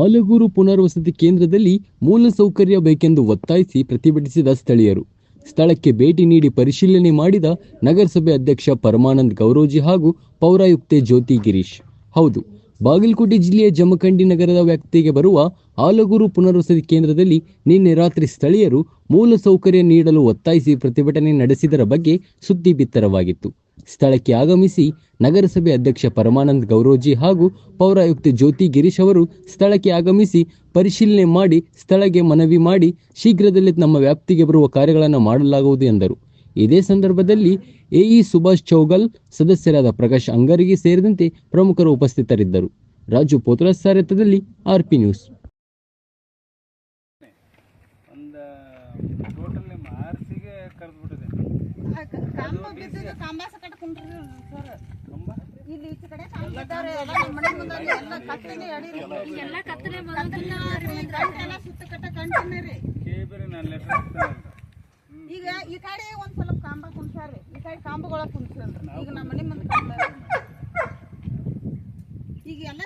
ಆಲಗೂರು ಪುನರ್ವಸತಿ ಕೇಂದ್ರದಲ್ಲಿ ಮೂಲಸೌಕರ್ಯ ಬೇಕೆಂದು ಒತ್ತಾಯಿಸಿ ಪ್ರತಿಭಟಿಸಿದ ಸ್ಥಳೀಯರು. ಸ್ಥಳಕ್ಕೆ ಭೇಟಿ ನೀಡಿ ಪರಿಶೀಲನೆ ಮಾಡಿದ ನಗರಸಭೆ ಅಧ್ಯಕ್ಷ ಪರಮಾನಂದ್ ಗೌರೋಜಿ ಹಾಗೂ ಪೌರಾಯುಕ್ತೆ ಜ್ಯೋತಿ ಗಿರೀಶ್. ಹೌದು, ಬಾಗಲಕೋಟೆ ಜಿಲ್ಲೆಯ ಜಮಖಂಡಿ ನಗರದ ವ್ಯಾಪ್ತಿಗೆ ಬರುವ ಆಲಗೂರು ಪುನರ್ವಸತಿ ಕೇಂದ್ರದಲ್ಲಿ ನಿನ್ನೆ ರಾತ್ರಿ ಸ್ಥಳೀಯರು ಮೂಲಸೌಕರ್ಯ ನೀಡಲು ಒತ್ತಾಯಿಸಿ ಪ್ರತಿಭಟನೆ ನಡೆಸಿದರ ಬಗ್ಗೆ ಸುದ್ದಿ ಬಿತ್ತರವಾಗಿತ್ತು. ಸ್ಥಳಕ್ಕೆ ಆಗಮಿಸಿ ನಗರಸಭೆ ಅಧ್ಯಕ್ಷ ಪರಮಾನಂದ್ ಗೌರೋಜಿ ಹಾಗೂ ಪೌರಾಯುಕ್ತ ಜ್ಯೋತಿ ಗಿರೀಶ್ ಅವರು ಸ್ಥಳಕ್ಕೆ ಆಗಮಿಸಿ ಪರಿಶೀಲನೆ ಮಾಡಿ ಸ್ಥಳಕ್ಕೆ ಮನವಿ ಮಾಡಿ ಶೀಘ್ರದಲ್ಲೇ ನಮ್ಮ ವ್ಯಾಪ್ತಿಗೆ ಬರುವ ಕಾರ್ಯಗಳನ್ನು ಮಾಡಲಾಗುವುದು ಎಂದರು. ಇದೇ ಸಂದರ್ಭದಲ್ಲಿ ಎಇ ಸುಭಾಷ್ ಚೌಗಲ್ ಸದಸ್ಯರಾದ ಪ್ರಕಾಶ್ ಅಂಗರಿಗೆ ಸೇರಿದಂತೆ ಪ್ರಮುಖರು ಉಪಸ್ಥಿತರಿದ್ದರು. ರಾಜು ಪೋತ್ರ ಸಾರಥ್ಯದಲ್ಲಿ ಆರ್ಪಿ ನ್ಯೂಸ್. ಒಂದು ಟೋಟಲ್ ನಿಮ್ಮ ಆರ್ಸಿಗೆ ಕರೆದು ಬಿಟ್ಟಿದೆ. ಕಂಬ ಬಿದ್ದಿದ್ದು ಕಂಬಾಸ ಕಟ್ಕೊಂಡ್ರಿ ಸರ್. ಕಂಬ? ಇಲ್ಲಿ ಈಚೆ ಕಡೆ ಕಂಬ ಇದ್ದಾವ್ರಿ, ಎಲ್ಲ ನಮ್ಮ ಮನೆ ಮುಂದೆ ಅಲ್ಲಿ ಎಲ್ಲ ಕತ್ತಲೆ. ಕತ್ತಲೆ ಅಡಿರಿ, ಗಂಟೆಲ್ಲ ಸುತ್ತ ಕಟ್ಟ ಕಂಟಿನ್ಯೂ ರೀ. ಕೇಳಿದ್ರೆ ನಾನು ಲೆಟರ್ ಈಗ ಈ ಕಡೆ ಒಂದ್ ಸ್ವಲ್ಪ ಕಂಬ ಕುಂತಾರ್ರಿ ಈ ಕಡೆ ಕಂಬಗಳ ಕುಂತ್ರಿ ಈಗ ನಮ್ಮ ಮನೆ ಮುಂದೆ ಕಂಬ ಇದೆ. ಈಗ ಎಲ್ಲ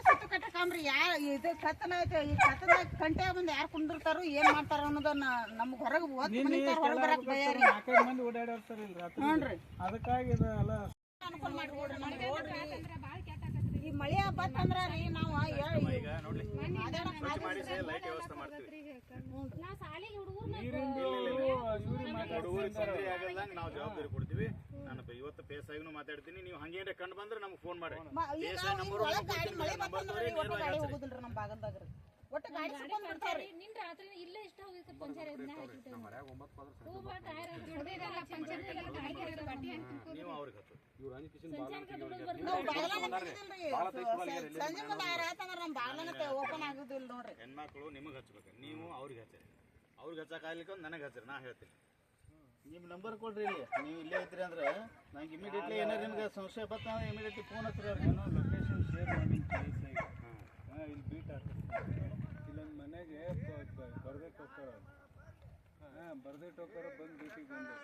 ಸುತ್ತ ಯಾರ ಯಾ ಇದು ಕತ್ತಲ ಐತೆ ಈ ಕತ್ತಲ ಕಂಟೆ ಬಂದು ಯಾರು ಕುಂದಿರ್ತಾರೋ ಏನ್ ಮಾಡ್ತಾರ ಅನ್ನೋದನ್ನ ನಮ್ಗೆ ಹೊರಗೆ ಓದ್ ಮನಿತಾರ ಹೊರಗೆ ಬರಕ್ ಭಯ ರೀ ನಾಲ್ಕೈದು ಮಂದಿ ಓಡಾಡಿರ್ತಾರೆ ಇಲ್ಲಿ ರಾತ್ರಿ. ಅದಕ್ಕಾಗಿ ಇದು ಎಲ್ಲ ಅನುಕೂಲ ಮಾಡಿ ಕೊಡ್ರಿ ನಮ್ಗೆ ನೋಡ್ರಿ. ಈ ಮಳೆ ಬಂತಂದ್ರ ರೀ ನಾವು ನಾವು ಜವಾಬ್ದಾರಿ ಕೊಡ್ತೀವಿ. ಇವತ್ತು ಪೇಸ್ ಆಗಿನೂ ಮಾತಾಡ್ತೀನಿ. ನೀವು ಹಂಗೇನ್ರ ಕಂಡು ಬಂದ್ರೆ ನಮ್ಗೆ ಫೋನ್ ಮಾಡಿ ಒಟ್ಟು ಗಾಡಿ ಸಿಕ್ಕೊಂಡ್ ನಿನ್ ರಾತ್ರಿ ಇಲ್ಲೇ ಇಷ್ಟ ಹೋಗಿತ್ತು ಪಂಚರ್ ಇದನ್ನ. ಸಂಜೆ ಮುಂದೆ ಆರ್ ಆತಂದ್ರ ಬಾಗ್ಲಾನ ಓಪನ್ ಆಗುದಿಲ್ಲ ನೋಡ್ರಿ. ಹೆಣ್ಮಕ್ಳು ನಿಮಗ್ ಹಚ್ಬೇಕು. ನೀವು ಅವ್ರಿಗೆ ಹಚ್ಚಿರಿ. ಅವ್ರಿಗೆ ಹಚ್ಚಕ್ ಆಗ್ಲಿಕ್ಕೆ ನನಗೆ ಹಚ್ಚಿರಿ. ನಾ ಹೇಳ್ತೀನಿ. ನಿಮ್ಮ ನಂಬರ್ ಕೊಡ್ರಿ ಇಲ್ಲಿ. ನೀವು ಇಲ್ಲೇ ಇದ್ರಿ ಅಂದ್ರೆ ನಂಗೆ ಇಮಿಡಿಯೇಟ್ಲಿ ಏನಾರು ನಿಮ್ಗೆ ಸಂಶಯ ಬತ್ತ ಅಂದ್ರೆ ಇಮಿಡಿಯೇಟ್ಲಿ ಫೋನ್ ಹಚ್ಚಿರಿ ಏನೋ ಲೊಕೇಶನ್ ಶೇರ್ ಮಾಡಿ ಹಾಂ ಇಲ್ಲಿ ಬೀಟ್ ಹಾಕ್ತಾರೆ ಇಲ್ಲೊಂದು ಮನೆಗೆ ಬರ್ದೇಟ್ ಹೋಗ್ತಾರ ಹಾಂ. ಬರ್ದಿಟ್ಟು ಹೋಗ್ತಾರ ಬಂದು ಬೀಟಿಗೆ ಬಂದು